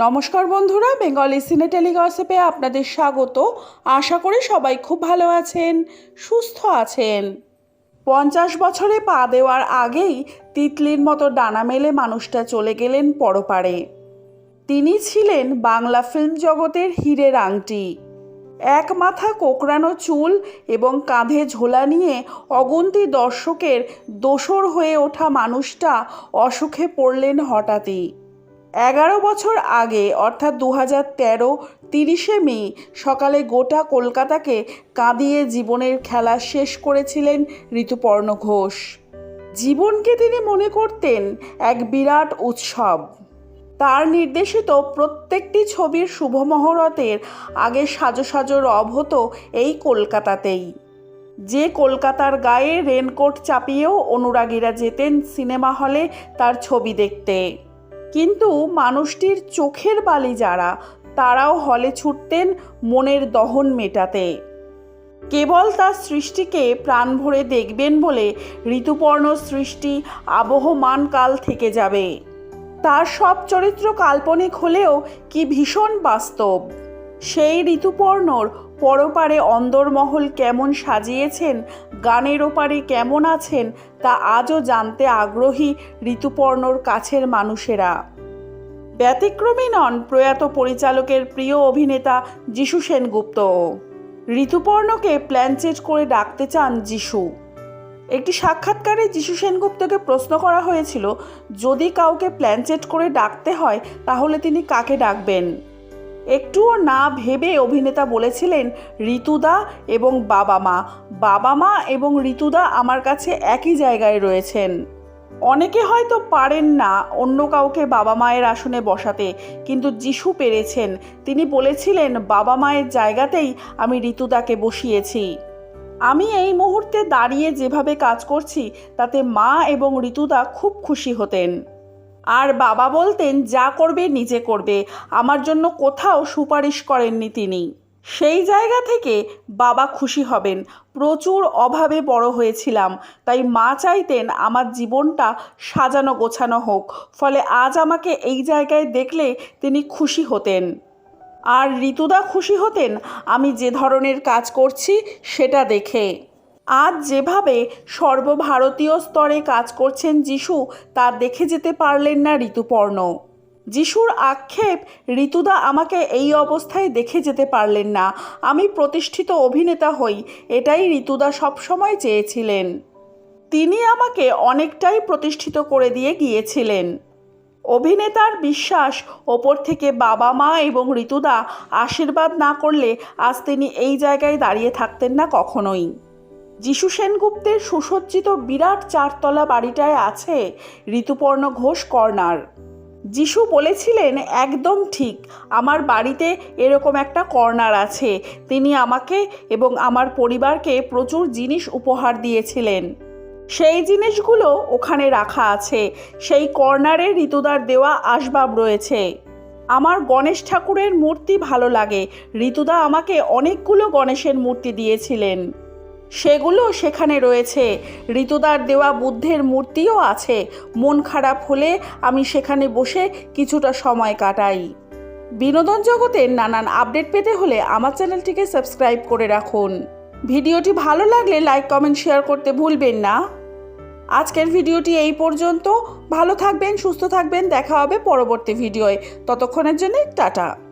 নমস্কার বন্ধুরা বেঙ্গলি সিনে টেলিগসিপে আপনাদের স্বাগত। আশা করি সবাই খুব ভালো আছেন, সুস্থ আছেন। পঞ্চাশ বছরে পা দেওয়ার আগেই তিতলির মতো ডানা মেলে মানুষটা চলে গেলেন পরপারে। তিনি ছিলেন বাংলা ফিল্ম জগতের হীরের আংটি। এক মাথা কোকড়ানো চুল এবং কাঁধে ঝোলা নিয়ে অগুন্তি দর্শকের দোসর হয়ে ওঠা মানুষটা অসুখে পড়লেন হঠাৎই। এগারো বছর আগে, অর্থাৎ দু হাজার তেরো তিরিশে মে, সকালে গোটা কলকাতাকে কাঁদিয়ে জীবনের খেলা শেষ করেছিলেন ঋতুপর্ণ ঘোষ। জীবনকে তিনি মনে করতেন এক বিরাট উৎসব। তার নির্দেশিত প্রত্যেকটি ছবির শুভমহরতের আগে সাজো সাজো রব হতো এই কলকাতাতেই। যে কলকাতার গায়ে রেনকোট চাপিয়েও অনুরাগীরা যেতেন সিনেমা হলে তার ছবি দেখতে। কিন্তু মানুষটির চোখের বালি যারা, তারাও হলে ছুটতেন মনের দহন মেটাতে। কেবল তার সৃষ্টিকে প্রাণ ভরে দেখবেন বলে ঋতুপর্ণ সৃষ্টি আবহমান কাল থেকে যাবে। তার সব চরিত্র কাল্পনিক হলেও কি ভীষণ বাস্তব? সেই ঋতুপর্ণর পরপারে অন্দরমহল কেমন সাজিয়েছেন, গানের ওপারে কেমন আছেন, তা আজও জানতে আগ্রহী ঋতুপর্ণর কাছের মানুষেরা। ব্যতিক্রমী নন প্রয়াত পরিচালকের প্রিয় অভিনেতা যিশু সেনগুপ্ত। ঋতুপর্ণকে প্ল্যানচেট করে ডাকতে চান যিশু। একটি সাক্ষাৎকারে যিশু সেনগুপ্তকে প্রশ্ন করা হয়েছিল, যদি কাউকে প্ল্যানচেট করে ডাকতে হয়, তাহলে তিনি কাকে ডাকবেন? একটুও না ভেবে অভিনেতা বলেছিলেন, ঋতুদা এবং বাবা মা। বাবা মা এবং ঋতুদা আমার কাছে একই জায়গায় রয়েছেন। অনেকে হয়তো পারেন না অন্য কাউকে বাবা মায়ের আসনে বসাতে, কিন্তু যিশু পেরেছেন। তিনি বলেছিলেন, বাবা মায়ের জায়গাতেই আমি ঋতুদাকে বসিয়েছি। আমি এই মুহূর্তে দাঁড়িয়ে যেভাবে কাজ করছি, তাতে মা এবং ঋতুদা খুব খুশি হতেন। আর বাবা বলতেন, যা করবে নিজে করবে। আমার জন্য কোথাও সুপারিশ করেননি তিনি। সেই জায়গা থেকে বাবা খুশি হবেন। প্রচুর অভাবে বড় হয়েছিলাম। তাই মা চাইতেন আমার জীবনটা সাজানো গোছানো হোক। ফলে আজ আমাকে এই জায়গায় দেখলে তিনি খুশি হতেন। আর ঋতুদা খুশি হতেন, আমি যে ধরনের কাজ করছি, সেটা দেখে। আজ যেভাবে সর্বভারতীয় স্তরে কাজ করছেন যিশু, তা দেখে যেতে পারলেন না ঋতুপর্ণ। যিশুর আক্ষেপ, ঋতুদা আমাকে এই অবস্থায় দেখে যেতে পারলেন না। আমি প্রতিষ্ঠিত অভিনেতা হই। এটাই ঋতুদা সবসময় চেয়েছিলেন। তিনি আমাকে অনেকটাই প্রতিষ্ঠিত করে দিয়ে গিয়েছিলেন। অভিনেতার বিশ্বাস, ওপর থেকে বাবা মা এবং ঋতুদা আশীর্বাদ না করলে আজ তিনি এই জায়গায় দাঁড়িয়ে থাকতেন না কখনোই। যিশু সেনগুপ্তের সুসজ্জিত বিরাট চারতলা বাড়িটায় আছে ঋতুপর্ণ ঘোষ কর্নার। যিশু বলেছিলেন, একদম ঠিক, আমার বাড়িতে এরকম একটা কর্নার আছে। তিনি আমাকে এবং আমার পরিবারকে প্রচুর জিনিস উপহার দিয়েছিলেন। সেই জিনিসগুলো ওখানে রাখা আছে। সেই কর্নারে ঋতুদার দেওয়া আসবাব রয়েছে। আমার গণেশ ঠাকুরের মূর্তি ভালো লাগে। ঋতুদা আমাকে অনেকগুলো গণেশের মূর্তি দিয়েছিলেন। সেগুলো সেখানে রয়েছে। ঋতুদার দেওয়া বুদ্ধের মূর্তিও আছে। মন খারাপ হলে আমি সেখানে বসে কিছুটা সময় কাটাই। বিনোদন জগতের নানান আপডেট পেতে হলে আমার চ্যানেলটিকে সাবস্ক্রাইব করে রাখুন। ভিডিওটি ভালো লাগলে লাইক, কমেন্ট, শেয়ার করতে ভুলবেন না। আজকের ভিডিওটি এই পর্যন্ত। ভালো থাকবেন, সুস্থ থাকবেন। দেখা হবে পরবর্তী ভিডিওয়। ততক্ষণের জন্য টাটা।